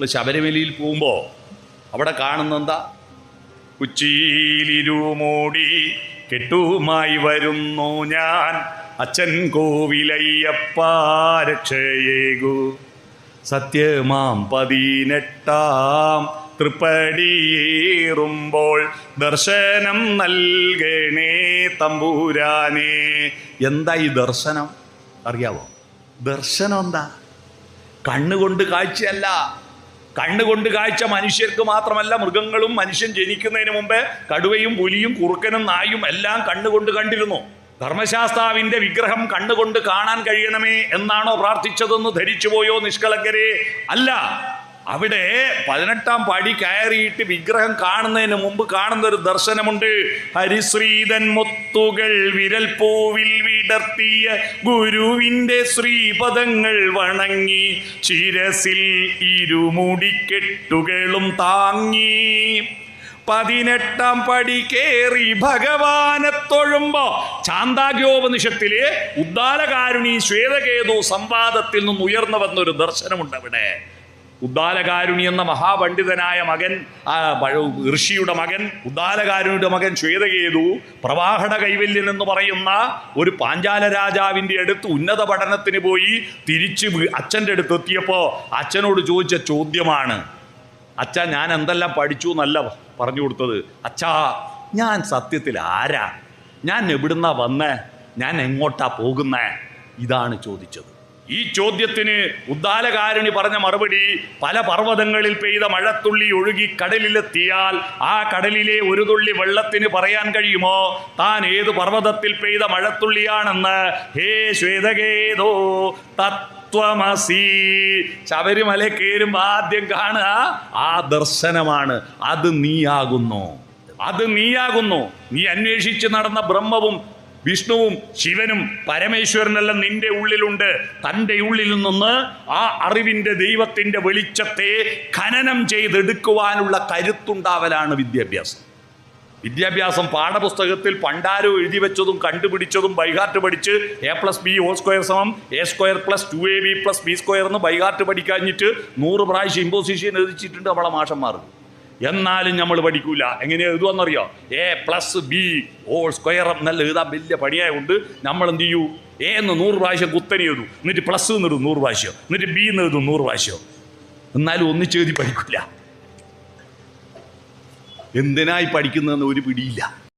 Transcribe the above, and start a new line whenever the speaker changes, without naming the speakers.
നമ്മൾ ശബരിമലയിൽ പോകുമ്പോൾ അവിടെ കാണുന്ന എന്താ ഉച്ചിയിലിരുമൂടി കെട്ടുമായി വരുന്നു ഞാൻ. അച്ഛൻ കോവിലയ്യപ്പ രക്ഷയേകു. സത്യമാം പതിനെട്ടാം തൃപ്പടിയേറുമ്പോൾ ദർശനം നൽകണേ തമ്പൂരാനെ. എന്താ ഈ ദർശനം? അറിയാവോ? ദർശനം എന്താ? കണ്ണുകൊണ്ട് കാഴ്ചയല്ല. കണ്ണുകൊണ്ട് കാഴ്ച മനുഷ്യർക്ക് മാത്രമല്ല മൃഗങ്ങളും മനുഷ്യൻ ജനിക്കുന്നതിന് മുമ്പേ കടുവയും പുലിയും കുറുക്കനും നായും എല്ലാം കണ്ണുകൊണ്ട് കണ്ടിരുന്നു. ധർമ്മശാസ്താവിന്റെ വിഗ്രഹം കണ്ണുകൊണ്ട് കാണാൻ കഴിയണമേ എന്നാണോ പ്രാർത്ഥിച്ചതെന്ന് ധരിച്ചുപോയോ നിഷ്കളങ്കരെ? അല്ല. അവിടെ പതിനെട്ടാം പടി കയറിയിട്ട് വിഗ്രഹം കാണുന്നതിന് മുമ്പ് കാണുന്ന ഒരു ദർശനമുണ്ട്. ഹരിശ്രീതൻ മുത്തുകൾ വിരൽ പൂവിൽ വിടർത്തിയ ഗുരുവിന്റെ ശ്രീപദങ്ങൾ വണങ്ങി ശിരസിൽ ഇരുമുടിക്കെട്ടുകളും താങ്ങി. പതിനെട്ടാം പടി കേറി ഭഗവാനെ തൊഴുമ്പോ ചാന്താഗ്യോപനിഷത്തിലെ ഉദ്ദാലകാരുണി ശ്വേതകേതു സംവാദത്തിൽ നിന്ന് ഉയർന്നു വന്നൊരു ദർശനമുണ്ട് അവിടെ ഉദ്ദാലകാരുണി എന്ന മഹാപണ്ഡിതനായ മകൻ ഋഷിയുടെ മകൻ ഉദ്ദാലകാരുണിയുടെ മകൻ ശ്വേതകേതു പ്രവാഹട കൈവല്യൻ എന്ന് പറയുന്ന ഒരു പാഞ്ചാല രാജാവിന്റെ അടുത്ത് ഉന്നത പഠനത്തിന് പോയി തിരിച്ച് അച്ഛന്റെ അടുത്ത് എത്തിയപ്പോൾ അച്ഛനോട് ചോദിച്ച ചോദ്യമാണ് അച്ഛ ഞാൻ എന്തെല്ലാം പഠിച്ചു എന്നല്ല പറഞ്ഞു കൊടുത്തത്? അച്ഛാ ഞാൻ സത്യത്തിൽ ആരാ? ഞാൻ എവിടുന്നാ വന്നേ? ഞാൻ എങ്ങോട്ടാ പോകുന്നേ? ഇതാണ് ചോദിച്ചത്. ഈ ചോദ്യത്തിന് ഉദ്ദാലകാരുണി പറഞ്ഞ മറുപടി പല പർവതങ്ങളിൽ പെയ്ത മഴത്തുള്ളി ഒഴുകി കടലിലെത്തിയാൽ ആ കടലിലെ ഒരു തുള്ളി വെള്ളത്തിന് പറയാൻ കഴിയുമോ? താൻ ഏത് പർവതത്തിൽ പെയ്ത മഴത്തുള്ളിയാണെന്ന്? ഹേ ശ്വേതകേതോ തത്വമസി ശബരിമല കയറുമ്പോൾ ആദ്യം കാണുക ആ ദർശനമാണ്. അത് നീയാകുന്നു. അത് നീയാകുന്നു. നീ അന്വേഷിച്ച് നടന്ന ബ്രഹ്മവും വിഷ്ണുവും ശിവനും പരമേശ്വരനെല്ലാം നിന്റെ ഉള്ളിലുണ്ട്. തന്റെ ഉള്ളിൽ നിന്ന് ആ അറിവിന്റെ ദൈവത്തിന്റെ വെളിച്ചത്തെ ഖനനം ചെയ്തെടുക്കുവാനുള്ള കരുത്തുണ്ടാവലാണ് വിദ്യാഭ്യാസം. വിദ്യാഭ്യാസം പാഠപുസ്തകത്തിൽ പണ്ടാരോ എഴുതി വെച്ചതും കണ്ടുപിടിച്ചതും ബൈഹാർട്ട് പഠിച്ച് A plus B whole square സമം A square plus two A B plus B square എന്ന് ബൈഹാർട്ട് പഠിക്കാഞ്ഞിട്ട് നൂറ് പ്രാവശ്യം ഇമ്പോസിഷൻ എഴുതിച്ചിട്ടുണ്ട് നമ്മളെ മാഷന്മാർ. എന്നാലും നമ്മൾ പഠിക്കൂല. എങ്ങനെ എഴുതുമെന്നറിയോ A plus B whole square എന്നല്ല എഴുതാൻ വലിയ പണിയായതുകൊണ്ട് നമ്മൾ എന്ത് ചെയ്യൂ? എ എന്ന് നൂറ് പ്രാവശ്യം കുത്തനെ എഴുതും. എന്നിട്ട് പ്ലസ് എന്ന് എഴുതും നൂറ് പ്രാവശ്യം. എന്നിട്ട് ബി എന്ന് എഴുതും നൂറ് പ്രാവശ്യം. എന്നാലും ഒന്നിച്ച് എഴുതി പഠിക്കില്ല എന്തിനായി പഠിക്കുന്നതെന്ന് ഒരു പിടിയില്ല.